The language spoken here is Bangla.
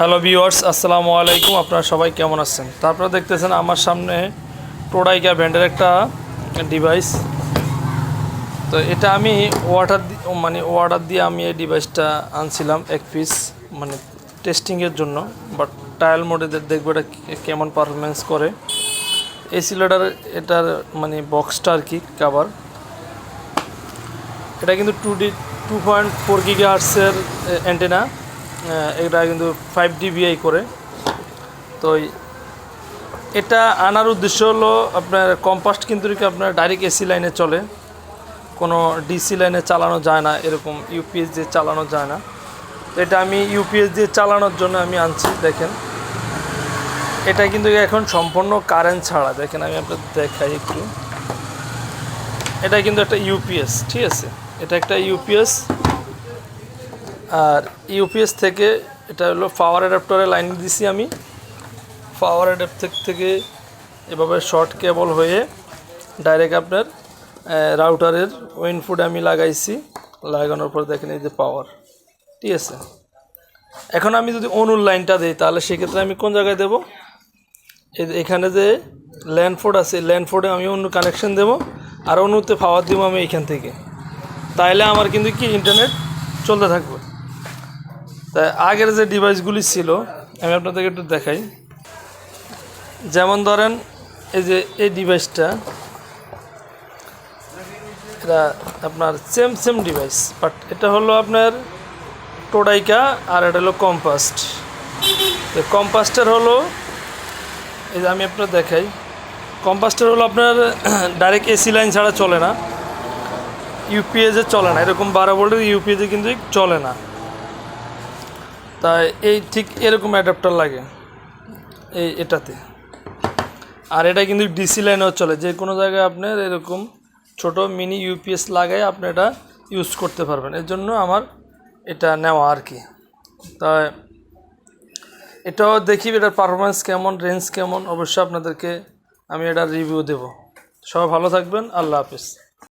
হ্যালো ভিউয়ার্স, আসসালামু আলাইকুম। আপনারা সবাই কেমন আছেন? তারপরে দেখতেছেন আমার সামনে টোডাইকা ব্র্যান্ডের একটা ডিভাইস তো এটা আমি ওয়াটার মানে অর্ডার দিয়ে আমি এই ডিভাইসটা আনছিলাম এক পিস মানে টেস্টিংয়ের জন্য। বাট ট্রায়াল মোডে দেখব এটা কেমন পারফরমেন্স করে। এই ছিল এটার মানে বক্সটা আর কি কাভার এটা কিন্তু two D two point four giga হার্সের antenna এটা কিন্তু ফাইভ ডিবিআই করে। তো এটা আনার উদ্দেশ্য হলো আপনার কম্পাস্ট কিন্তু আপনার ডাইরেক্ট এসি লাইনে চলে। কোনো ডিসি লাইনে চালানো যায় না, এরকম ইউপিএস দিয়ে চালানো যায় না। তো এটা আমি ইউপিএস দিয়ে চালানোর জন্য আমি আনছি, দেখেন। এটা কিন্তু এখন সম্পূর্ণ কারেন্ট ছাড়া, দেখেন আমি আপনার দেখাই একটু। এটা কিন্তু একটা ইউপিএস ঠিক আছে? এটা একটা ইউপিএস আর ইউপিএস থেকে এটা হলো পাওয়ার অ্যাডাপ্টারে লাইন দিছি আমি। পাওয়ার অ্যাডাপ্টার থেকে এভাবে শর্ট কেবল হয়ে ডাইরেক্ট আপনার রাউটারের ইনপুট আমি লাগাইছি। লাগানোর পর দেখেন এই যে পাওয়ার ঠিক আছে? এখন আমি যদি অনুর লাইনটা দিই, তাহলে সেক্ষেত্রে আমি কোন জায়গায় দেবো? এখানে যে ল্যান্ডফোর্ড আছে ল্যান্ডফোর্ডে আমি অন্য কানেকশন দেবো। আর অনুতে পাওয়ার দেবো আমি এইখান থেকে। তাইলে আমার কিন্তু কি ইন্টারনেট চলতে থাকবে। তাই আগের যে ডিভাইসগুলি ছিল, আমি আপনাদেরকে একটু দেখাই। যেমন ধরেন, এই যে এই ডিভাইসটা এটা আপনার সেম সেম ডিভাইস বাট এটা হলো আপনার টোডাইকা আর এটা হলো কম্পাস্ট। তো কম্পাস্টার হলো, এই যে আমি আপনার দেখাই, কম্পাস্টার হলো আপনার ডাইরেক্ট এসি লাইন ছাড়া চলে না। ইউপিএসে চলে না, এরকম বারো ভোল্টের ইউপিএসে কিন্তু চলে না। তাই এই ঠিক এরকম অ্যাডাপ্টার লাগে, এই এটাতে। আর এটা কিন্তু ডিসি লাইনেও চলে, যে কোনো জায়গায় আপনার এরকম ছোট মিনি ইউপিএস লাগাই আপনি এটা ইউজ করতে পারবেন। এর জন্য আমার এটা নেওয়া আর কি। তাই এটাও দেখি এটার পারফরমেন্স কেমন রেঞ্জ কেমন, অবশ্যই আপনাদেরকে আমি এটার রিভিউ দেব। সবাই ভালো থাকবেন, আল্লাহ হাফিজ।